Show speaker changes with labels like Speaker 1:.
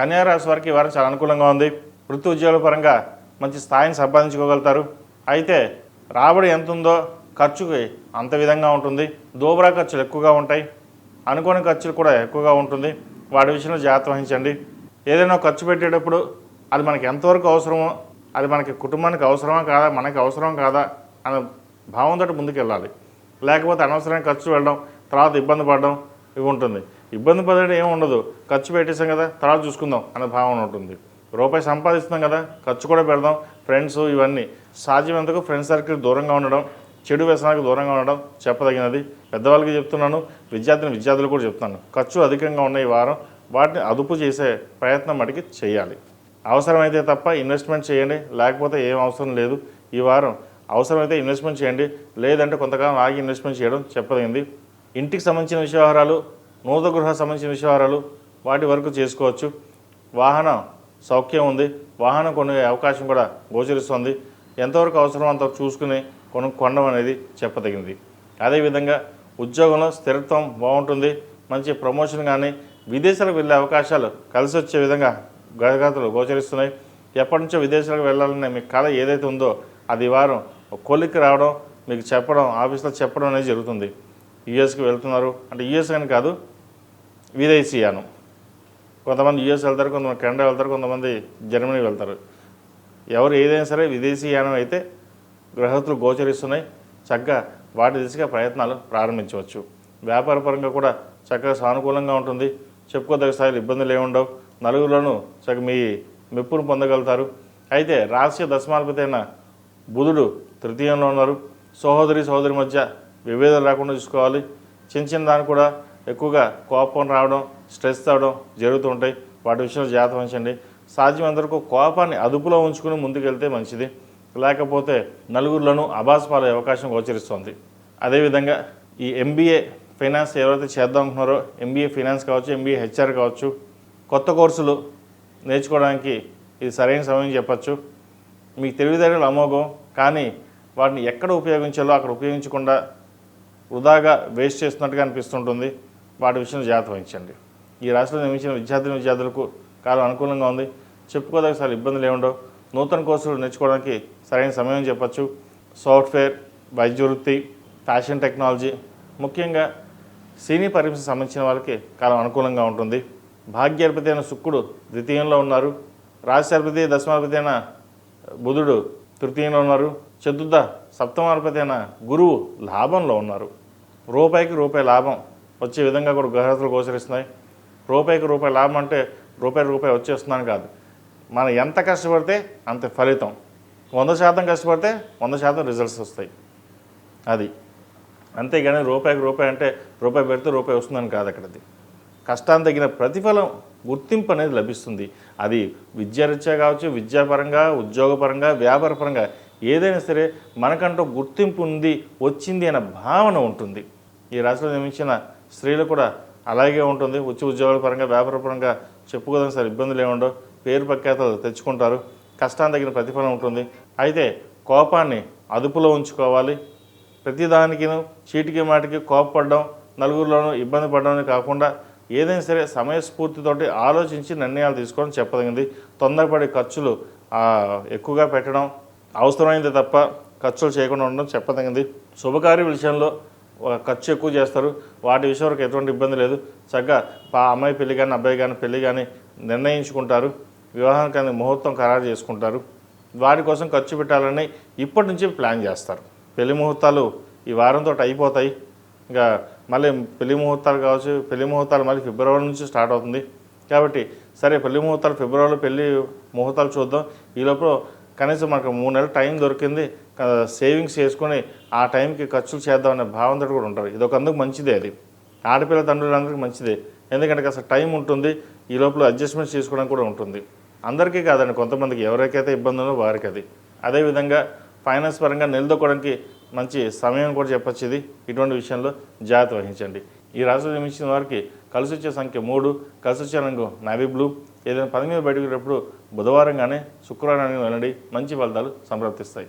Speaker 1: కన్యారాశి వారికి ఈ వారం చాలా అనుకూలంగా ఉంది. వృత్తి ఉద్యోగాల పరంగా మంచి స్థాయిని సంపాదించుకోగలుగుతారు. అయితే రాబడి ఎంత ఉందో ఖర్చుకి అంత విధంగా ఉంటుంది. దోబరా ఖర్చులు ఎక్కువగా ఉంటాయి. అనుకోని ఖర్చులు కూడా ఎక్కువగా ఉంటుంది. వాటి విషయంలో జాగ్రత్త వహించండి. ఏదైనా ఖర్చు పెట్టేటప్పుడు అది మనకి ఎంతవరకు అవసరమో అది మనకి కుటుంబానికి అవసరమా కాదా మనకి అవసరం కాదా అనే భావంతో ముందుకు వెళ్ళాలి లేకపోతే అనవసరమైన ఖర్చు వెళ్ళడం తర్వాత ఇబ్బంది పడడం ఇవి ఉంటుంది. ఇబ్బంది పడడం ఏమి ఉండదు. ఖర్చు పెట్టేసాం కదా తర్వాత చూసుకుందాం అనే భావన ఉంటుంది. రూపాయి సంపాదిస్తున్నాం కదా ఖర్చు కూడా పెడదాం. ఫ్రెండ్స్ ఇవన్నీ. సాధ్యమైనంతకు ఫ్రెండ్స్ సర్కిల్ దూరంగా ఉండడం చెడు వ్యసనాలకు దూరంగా ఉండడం చెప్పదగినది. పెద్దవాళ్ళకి చెప్తున్నాను విద్యార్థిని విద్యార్థులు కూడా చెప్తున్నాను. ఖర్చు అధికంగా ఉన్న ఈ వారం వాటిని అదుపు చేసే ప్రయత్నం మటుకి చేయాలి. అవసరమైతే తప్ప ఇన్వెస్ట్మెంట్ చేయండి లేకపోతే ఏం అవసరం లేదు. ఈ వారం అవసరమైతే ఇన్వెస్ట్మెంట్ చేయండి లేదంటే కొంతకాలం ఆగి ఇన్వెస్ట్మెంట్ చేయడం చెప్పదగింది. ఇంటికి సంబంధించిన వ్యవహారాలు నూతన గృహ సంబంధించిన విషయాలు వాటి వరకు చేసుకోవచ్చు. వాహనం సౌఖ్యం ఉంది. వాహనం కొనే అవకాశం కూడా గోచరిస్తుంది. ఎంతవరకు అవసరం అంత చూసుకుని కొను కొనడం అనేది చెప్పదగింది. అదేవిధంగా ఉద్యోగంలో స్థిరత్వం బాగుంటుంది. మంచి ప్రమోషన్ కానీ విదేశాలకు వెళ్ళే అవకాశాలు కలిసి వచ్చే విధంగా గతగతలు గోచరిస్తున్నాయి. ఎప్పటి నుంచో విదేశాలకు వెళ్ళాలనే మీ కళ ఏదైతే ఉందో అది వారం కొలిక్కి రావడం మీకు చెప్పడం ఆఫీస్లో చెప్పడం అనేది జరుగుతుంది. యుఎస్కి వెళ్తున్నారు. అంటే యుఎస్ అని కాదు విదేశీయానం కొంతమంది యుఎస్ వెళ్తారు కొంతమంది కెనడా వెళ్తారు కొంతమంది జర్మనీ వెళ్తారు. ఎవరు ఏదైనా సరే విదేశీయానం అయితే గ్రహతులు గోచరిస్తున్నాయి. చక్కగా వాటి దిశగా ప్రయత్నాలు ప్రారంభించవచ్చు. వ్యాపారపరంగా కూడా చక్కగా సానుకూలంగా ఉంటుంది. చెప్పుకోదగ్గ స్థాయిలో ఇబ్బందులు ఏముండవు నలుగురులోనూ చక్కగా మీ మెప్పును పొందగలుగుతారు. అయితే రాశి దశమాధిపతి అయిన బుధుడు తృతీయంలో ఉన్నారు. సహోదరి సహోదరి మధ్య విభేదాలు రాకుండా చూసుకోవాలి. చిన్న చిన్న దాన్ని కూడా ఎక్కువగా కోపం రావడం స్ట్రెస్ అవడం జరుగుతూ ఉంటాయి. వాటి విషయంలో జాగ్రత్త వహించండి. సాధ్యమైనంతవరకు కోపాన్ని అదుపులో ఉంచుకుని ముందుకెళ్తే మంచిది. లేకపోతే నలుగురిలోనూ అబాస్ అవకాశం గోచరిస్తుంది. అదేవిధంగా ఈ ఎంబీఏ ఫైనాన్స్ ఎవరైతే చేద్దాం అనుకున్నారో ఎంబీఏ ఫైనాన్స్ కావచ్చు ఎంబీఏ హెచ్ఆర్ కావచ్చు కొత్త కోర్సులు నేర్చుకోవడానికి ఇది సరైన సమయం చెప్పచ్చు. మీకు తెలివితేటలు అమోఘం. కానీ వాటిని ఎక్కడ ఉపయోగించాలో అక్కడ ఉపయోగించకుండా వృధాగా వేస్ట్ చేస్తున్నట్టుగా అనిపిస్తుంటుంది. వాటి విషయంలో జాగ్రత్త వహించండి. ఈ రాశిలో నిర్మించిన విద్యార్థిని విద్యార్థులకు కాలం అనుకూలంగా ఉంది. చెప్పుకోదగ్గ సార్ ఇబ్బందులు ఏముండవు నూతన కోర్సులు నేర్చుకోవడానికి సరైన సమయం చెప్పచ్చు. సాఫ్ట్వేర్ వైద్య వృత్తి ఫ్యాషన్ టెక్నాలజీ ముఖ్యంగా సినీ పరిశ్రమకు సంబంధించిన వాళ్ళకి కాలం అనుకూలంగా ఉంటుంది. భాగ్యాధిపతి అయిన శుక్రుడు ద్వితీయంలో ఉన్నారు. రాశ్యాధిపతి దశమాధిపతి అయిన బుధుడు తృతీయంలో ఉన్నారు. చతుర్థ సప్తమాధిపతి అయిన గురువు లాభంలో ఉన్నారు. రూపాయికి రూపాయి లాభం వచ్చే విధంగా కూడా గ్రహతులు గోచరిస్తున్నాయి రూపాయికి రూపాయి లాభం అంటే రూపాయి రూపాయి వచ్చేస్తున్నాను కాదు. మనం ఎంత కష్టపడితే అంత ఫలితం. వంద శాతం కష్టపడితే వంద శాతం రిజల్ట్స్ వస్తాయి. అది. అంతేగాని రూపాయికి రూపాయి అంటే రూపాయి పెడితే రూపాయి వస్తుందని కాదు అక్కడది. కష్టాన్ని తగిన ప్రతిఫలం గుర్తింపు అనేది లభిస్తుంది. అది విద్యారీత్యా కావచ్చు విద్యాపరంగా ఉద్యోగపరంగా వ్యాపారపరంగా ఏదైనా సరే మనకంటూ గుర్తింపు ఉంది వచ్చింది అనే భావన ఉంటుంది. ఈ రాశిలో నిర్మించిన స్త్రీలు కూడా అలాగే ఉంటుంది. ఉచ్చి ఉద్యోగాల పరంగా వ్యాపార పరంగా చెప్పుకోదాం సార్ ఇబ్బందులు ఏముండవు. పేరు ప్రఖ్యాతలు తెచ్చుకుంటారు. కష్టాన్ని తగిన ప్రతిఫలం ఉంటుంది. అయితే కోపాన్ని అదుపులో ఉంచుకోవాలి. ప్రతిదానికిను చీటికి మాటికి కోపపడడం నలుగురిలోనూ ఇబ్బంది పడడం కాకుండా ఏదైనా సరే సమయస్ఫూర్తితోటి ఆలోచించి నిర్ణయాలు తీసుకోవడం చెప్పదగింది. తొందరపడి ఖర్చులు ఎక్కువగా పెట్టడం అవసరమైంది తప్ప ఖర్చులు చేయకుండా ఉండడం చెప్పదగింది. శుభకార్య విషయంలో ఖర్చు ఎక్కువ చేస్తారు. వాటి విషయం వరకు ఎటువంటి ఇబ్బంది లేదు. చక్కగా ఆ అమ్మాయి పెళ్ళి కానీ అబ్బాయి కానీ పెళ్ళి కానీ నిర్ణయించుకుంటారు. వివాహానికి కానీ ముహూర్తం ఖరారు చేసుకుంటారు. వాటి కోసం ఖర్చు పెట్టాలని ఇప్పటి నుంచి ప్లాన్ చేస్తారు. పెళ్ళి ముహూర్తాలు ఈ వారంతో అయిపోతాయి. ఇంకా మళ్ళీ పెళ్ళి ముహూర్తాలు కావచ్చు పెళ్ళి ముహూర్తాలు మళ్ళీ ఫిబ్రవరి నుంచి స్టార్ట్ అవుతుంది. కాబట్టి సరే పెళ్ళి ముహూర్తాలు ఫిబ్రవరిలో పెళ్ళి ముహూర్తాలు చూద్దాం. ఈ లోపల కనీసం మనకు మూడు నెలలు టైం దొరికింది. సేవింగ్స్ చేసుకొని ఆ టైంకి ఖర్చులు చేద్దామనే భావంతో కూడా ఉంటారు. ఇది ఒక అందుకు మంచిదే అది. ఆడపిల్ల తండ్రులందరికీ మంచిదే. ఎందుకంటే అసలు టైం ఉంటుంది ఈ లోపల అడ్జస్ట్మెంట్స్ చేసుకోవడానికి కూడా ఉంటుంది. అందరికీ కాదండి కొంతమందికి ఎవరికైతే ఇబ్బంది ఉందో వారికి అది. అదేవిధంగా ఫైనాన్స్ పరంగా నిలదొక్కడానికి మంచి సమయం కూడా చెప్పచ్చు ఇది. ఇటువంటి విషయంలో జాగ్రత్త వహించండి. ఈ రాశిలో నిర్మించిన వారికి కలిసి వచ్చే సంఖ్య మూడు కలిసి వచ్చే రంగు నావీ బ్లూ ఏదైనా పని మీద బయటకు వెళ్ళినప్పుడు బుధవారం కానీ శుక్రవారం కానీ వెళ్ళండి. మంచి ఫలితాలు సంప్రాప్తిస్తాయి